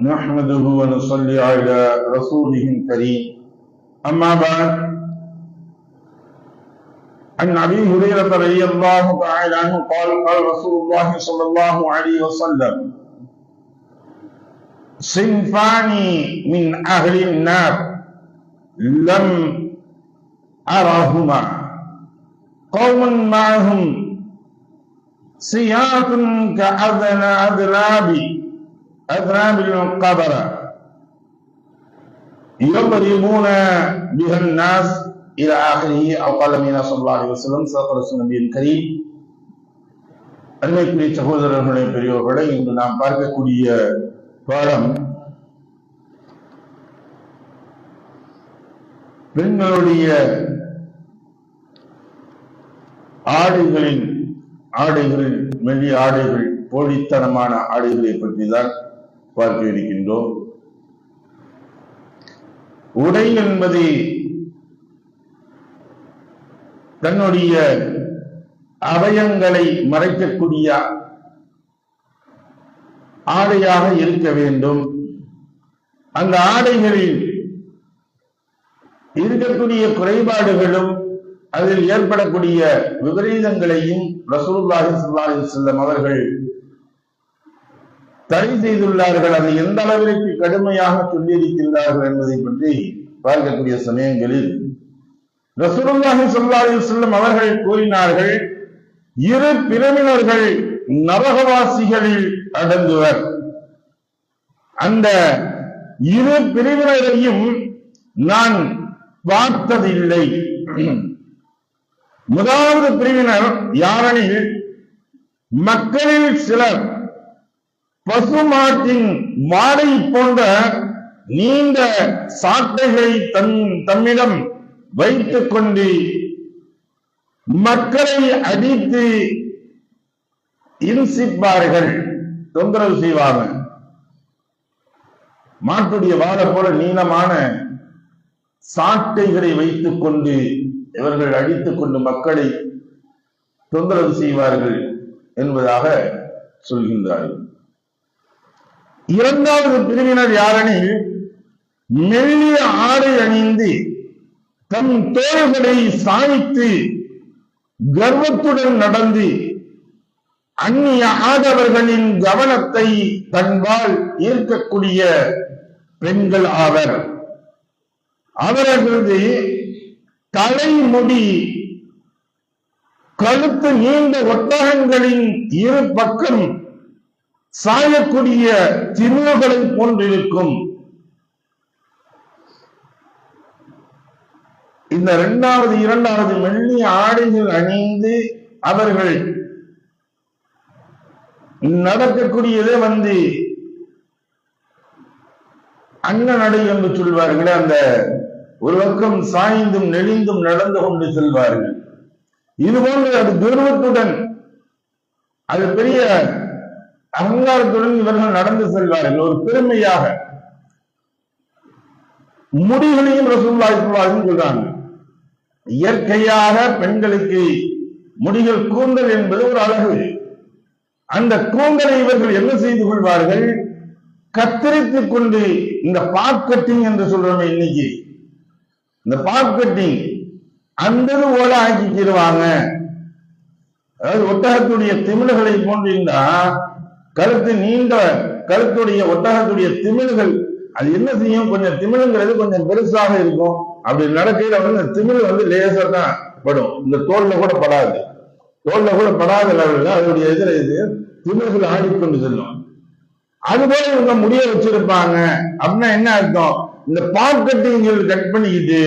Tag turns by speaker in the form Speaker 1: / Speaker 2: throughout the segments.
Speaker 1: نحمده ونصلي على رسوله الكريم. أما بعد عن أبي هريرة رضي الله تعالى عنه قال قال رسول الله صلى الله عليه وسلم صنفان من أهل النار لم أرهما قوم معهم سياط كأذن أذناب أذناب القبر يضربون بها الناس إلى آخره أو قال من صلى الله عليه وسلم صدق رسول النبي الكريم அருமைக்குரிய சகோதரர்களே பெரியோர்களை இன்று நாம் பார்க்கக்கூடிய பாடம் பெண்களுடைய ஆடைகளின் ஆடைகளில் மெல்லிய ஆடைகள் போலித்தனமான ஆடைகளை பற்றி தான் பார்க்க இருக்கின்றோம் உடை என்பது தன்னுடைய அவயங்களை மறைக்கக்கூடிய ஆடையாக இருக்க வேண்டும். அந்த ஆடைகளில் இருக்கக்கூடிய குறைபாடுகளும் அதில் ஏற்படக்கூடிய விபரீதங்களையும் ரசூல்லாஹி செல்லம் அவர்கள் தடை செய்துள்ளார்கள். அதை எந்த அளவிற்கு கடுமையாக சொல்லியிருக்கின்றார்கள் என்பதை பற்றி பார்க்கக்கூடிய சமயங்களில் ரசூலுல்லாஹி ஸல்லல்லாஹு செல்லும் அவர்கள் கூறினார்கள் இரு பிரிவினர்கள் நரகவாசிகளில் அடங்குவர். அந்த இரு பிரிவினரையும் நான் பார்த்ததில்லை. முதலாவது பிரிவினர் யாரெனில் மக்களில் சிலர் பசுமாட்டின் மாடை போன்ற நீண்ட சாட்டைகளை தன் தம்மிடம் வைத்துக் கொண்டு மக்களை அடித்து இன்சிப்பார்கள் தொந்தரவு செய்வாங்க. மாட்டுடைய வாழை போல நீளமான சாட்டைகளை வைத்துக் கொண்டு இவர்கள் அடித்துக் கொண்டு மக்களை தொந்தரவு செய்வார்கள் என்பதாக சொல்கின்றார்கள். இரண்டாவது பிரிவினர் யாரெனில் மெல்லிய ஆடை அணிந்து தம் தோள்களை சாய்த்து கர்வத்துடன் நடந்து அந்நிய ஆடவர்களின் கவனத்தை தன்பால் ஈர்க்கக்கூடிய பெண்கள் ஆவர். அவர்களது தலைமுடி கழுத்து நீண்ட ஒட்டகங்களின் இரு பக்கம் சாயக்கூடிய திருவுகளை போன்றிருக்கும். இந்த இரண்டாவது இரண்டாவது மெல்லி ஆடைகள் அணிந்து அவர்கள் நடக்கக்கூடியதே வந்து அன்ன நடை என்று சொல்வார்களே அந்த ஒரு பக்கம் சாய்ந்தும் நெளிந்தும் நடந்து கொண்டு செல்வார்கள். இது போன்று அது கர்வத்துடன் அது பெரிய அகங்காரத்துடன் இவர்கள் நடந்து செல்வார்கள். ஒரு பெருமையாக முடிகளையும் ரசூல்லாய் சொல்றாங்க. இயற்கையாக பெண்களுக்கு முடிகள் கூந்தல் என்பது ஒரு அழகு. அந்த கூந்தலை இவர்கள் என்ன செய்து கொள்வார்கள்? கத்தரித்துக் கொண்டு இந்த பாப் கட்டிங் என்று சொல்றோமே இன்னைக்கு. இந்த பாப் கட்டிங் அந்த ஓட ஆக்கிக்கிடுவாங்க. அதாவது ஒட்டகத்துடைய திமிழ்களை போன்றீங்கன்னா கழுத்து நீண்ட கழுத்துடைய ஒட்டகத்துடைய திமிழ்கள் அது என்ன செய்யும்? கொஞ்சம் திமிழுங்கிறது கொஞ்சம் பெருசாக இருக்கும். அப்படி நடக்கையில வந்து இந்த திமிழ் வந்து லேசா தான் படும். இந்த தோல்ல கூட படாது. தோல்ல கூட படாத லெவலில் அதனுடைய எதிர இது திமிழ்கள் ஆடிக்கொண்டு செல்லும். அதுபோல இவங்க முடிய வச்சிருப்பாங்க. அப்படின்னா என்ன அர்த்தம்? இந்த பாப் கட் பண்ணிக்கிட்டு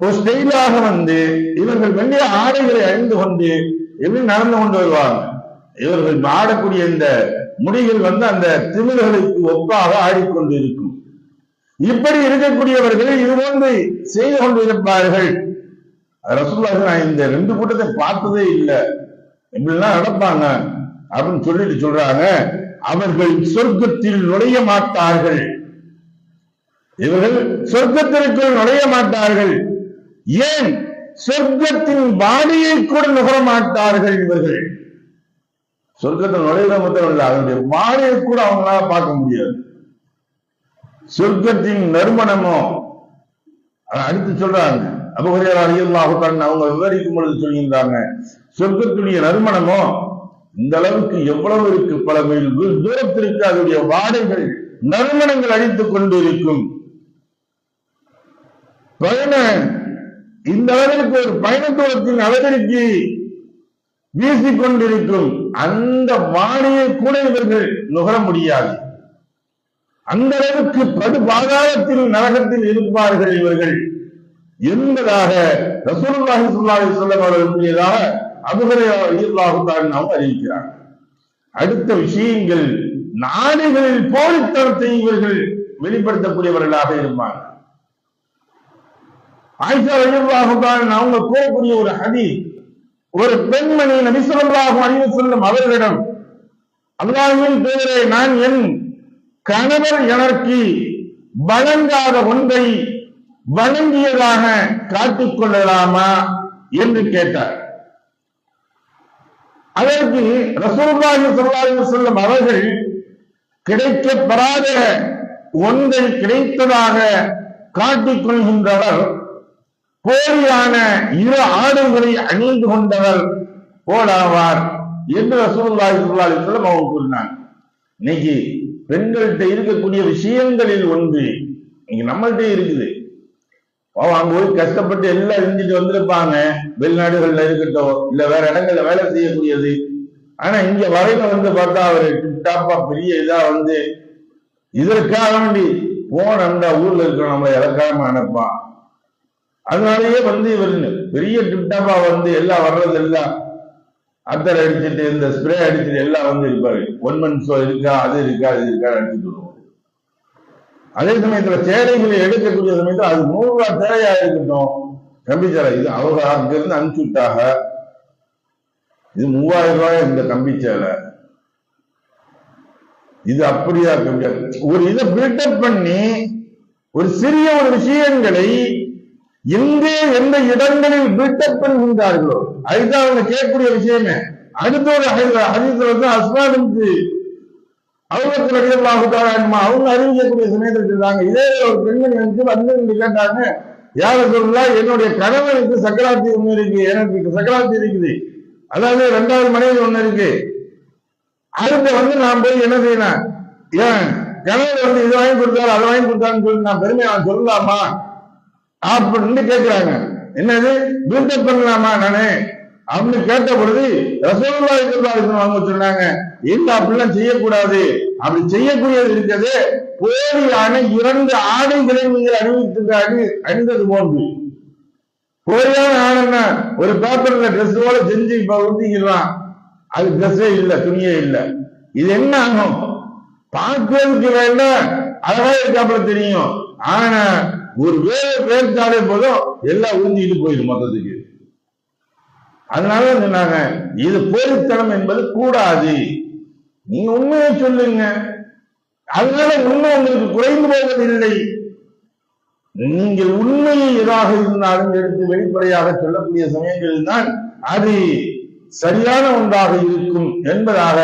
Speaker 1: ஒரு ஸ்டைலாக வந்து இவர்கள் வெள்ளிய ஆடைகளை அணிந்து கொண்டு எப்படி நடந்து கொண்டு வருவாங்க? இவர்கள் ஆடக்கூடிய இந்த முடிகள் வந்து அந்த திமிழ்களுக்கு ஒப்பாக ஆடிக்கொண்டு இருக்கும் இப்படி இருக்கக்கூடியவர்கள் இது போன்று செய்து கொண்டு இருப்பார்கள் ரசூல்லாக நான் இந்த ரெண்டு கூட்டத்தை பார்த்ததே இல்லை. இப்படிலாம் நடப்பாங்க அப்படின்னு சொல்லிட்டு சொல்றாங்க. அவர்கள் சொர்க்கத்தில் நுழைய மாட்டார்கள். இவர்கள் சொர்க்கத்திற்குள் நுழைய மாட்டார்கள். ஏன்? சொர்க்கத்தின் வாடியை கூட நுகர மாட்டார்கள் இவர்கள். சொர்க்கத்தை நுழையிற மட்டும் அதனுடைய வாடையை கூட அவங்களால பார்க்க முடியாது. சொர்க்கத்தின் நறுமணமோ? அடுத்து சொல்றாங்க. அபுஹரியார் அலியல்லாஹுத்தான் அவங்க விவரிக்கும் பொழுது சொல்கின்றாங்க சொர்க்கத்துடைய நறுமணமோ? இந்த அளவுக்கு எவ்வளவு இருக்கு? பல மைல் தூரத்திற்கு அதனுடைய வாடைகள் நறுமணங்கள் அடித்துக் கொண்டு இருக்கும் பயண இந்த அளவிற்கு ஒரு பயணத்துவத்தின் அளவிற்கு வீசிக் கொண்டிருக்கும் அந்த வாணியை கூட இவர்கள் நுகர முடியாது. அந்த அளவுக்கு படு பாதாளத்தில் நரகத்தில் இருப்பார்கள் இவர்கள். என்பதாக ரசூலுல்லாஹி சொல்லாஹி சொல்லம் அவர்கள் கூறியதாக நாம் அறிவிக்கிறார். அடுத்த விஷயங்கள் நாடுகளில் போலித்தனத்தை இவர்கள் வெளிப்படுத்தக்கூடியவர்களாக இருப்பாங்க ஆயிஷா ரலியல்லாஹு அவங்க கூறக்கூடிய ஒரு ஹதி ஒரு பெண்மணி நபி ஸல்லல்லாஹு செல்லும் அவர்களிடம் அல்லாஹ்வின் பேரே நான் என் கணவர் எனக்கு வழங்காத ஒன்றை வழங்கியதாக காட்டிக் கொள்ளலாமா? என்று கேட்டார். அதற்கு ரசூல்லாஹி சொல்லாஹி செல்லும் அவர்கள் கிடைக்கப்பெறாத ஒன்றை கிடைத்ததாக காட்டிக் கொள்கின்றவர் போலியான இரு ஆடுகளை அணிந்து கொண்டவர் போலாவார் என்று ரசூலுல்லாஹி ஸல்லல்லாஹு அலைஹி அவங்க கூறினாங்க. இன்னைக்கு பெண்கள்கிட்ட இருக்கக்கூடிய விஷயங்களில் ஒன்று இங்க நம்மள்கிட்ட இருக்குது. பாவம் அங்க போய் கஷ்டப்பட்டு எல்லாம் இருந்துட்டு வந்திருப்பாங்க. வெளிநாடுகள்ல இருக்கட்டும் இல்ல வேற இடங்கள்ல வேலை செய்யக்கூடியது. ஆனா இங்க வரையில வந்து பார்த்தா அவர் டிப்டாப்பா பெரிய இதா வந்து இதற்காக வேண்டி போன அந்த ஊர்ல இருக்கிற நம்மளை இலக்காம அனுப்பான். அதனாலயே வந்து இவர் பெரிய டிப்டாப்பா வந்து எல்லாம் வர்றது எல்லாம் அத்தர் அடிச்சுட்டு இந்த ஸ்ப்ரே அடிச்சுட்டு எல்லாம் வந்து இருப்பாரு. ஒன் மன் ஷோ இருக்கா அது இருக்கா அது இருக்கா அடிச்சுட்டு வருவோம் அதே சமயத்துல சேலைகளை எடுக்கக்கூடிய சமயத்துல அது நூறு ரூபாய் சேலையா இருக்கட்டும். கம்பி சேலை இது அவங்க அங்க இருந்து அனுப்பிச்சு விட்டாக இது மூவாயிரம் ரூபாய் இந்த கம்பி சேலை. இது அப்படியா கம்பி ஒரு இதை பில்டப் பண்ணி ஒரு சிறிய ஒரு விஷயங்களை எங்கே எந்த இடங்களில் பில்டப் பண்ணுகின்றார்களோ அதுதான் அவங்க கேட்கக்கூடிய விஷயமே அடுத்த ஒரு ஹதீஸ்ல வந்து அஸ்மானுக்கு அவங்க ரலியல்லாஹு அவங்க அறிவிக்கக்கூடிய சமயத்தில் இருந்தாங்க இதே ஒரு பெண்மணி வந்து வந்து கேட்டாங்க யார சொல்லா என்னுடைய கணவனுக்கு சக்கராத்தி ஒண்ணு இருக்கு எனக்கு சக்கராத்தி இருக்குது. அதாவது ரெண்டாவது மனைவி ஒண்ணு இருக்கு. அதுக்கு வந்து நான் போய் என்ன செய்யணும்? ஏன்? கணவர் வந்து இது வாங்கி கொடுத்தாரு அதை வாங்கி கொடுத்தாருன்னு சொல்லி நான் பெருமையா சொல்லலாமா? அப்படின்னு கேட்கிறாங்க என்னது? பில்டப் பண்ணலாமா நானு? அப்படின்னு கேட்ட பொழுது ரசோல்லா அவங்க சொன்னாங்க இல்ல அப்படிலாம் செய்யக்கூடாது. அப்படி செய்யக்கூடியது இருக்கிறது போலியான இரண்டு ஆடைகளை நீங்கள் அணிவித்து அணி அணிந்தது போன்று. போலியான ஆடைன்னா ஒரு பேப்பர்ல ட்ரெஸ் போல செஞ்சு இப்ப ஊத்திக்கலாம் அது ட்ரெஸ்ஸே இல்ல துணியே இல்ல. இது என்ன ஆகும்? பார்க்கிறதுக்கு வேண்டாம். அழகா இருக்காப்புல தெரியும். ஆனா ஒரு வேலை பேர்த்தாலே போதும் எல்லாம் உறிஞ்சிட்டு போயிடும் மொத்தத்துக்கு. அதனால சொன்னாங்க இது போலித்தனம் என்பது கூடாது. நீங்க உண்மையை சொல்லுங்க. அதனால உண்மை உங்களுக்கு குறைந்து போவதில்லை. நீங்கள் உண்மையை எதாக இருந்தாலும் எடுத்து வெளிப்படையாக சொல்லக்கூடிய சமயங்களில் தான் அது சரியான ஒன்றாக இருக்கும் என்பதாக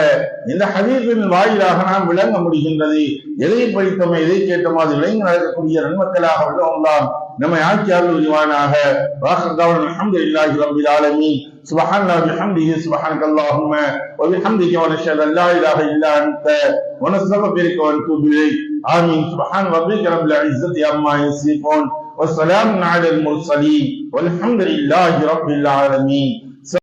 Speaker 1: இந்த ஹதீஸின் வாயிலாக நாம் விளங்க முடிகின்றது எதை படித்தோமோ எதை கேட்டோமோ அது விளங்கி நடக்கக்கூடிய நன்மக்களாக உள்ளவங்களாம் நம்மை ஆட்சி அருள் புரிவானாக வாசல் அல்ஹம்துலில்லாஹி ரப்பில் ஆலமீன் سبحان الله بحمده سبحانك اللهم وبحمدك ونشهد ان لا اله الا انت ونستغفرك ونتوب اليك امين سبحان ربك رب العزه عما يصفون والسلام على المرسلين والحمد لله رب العالمين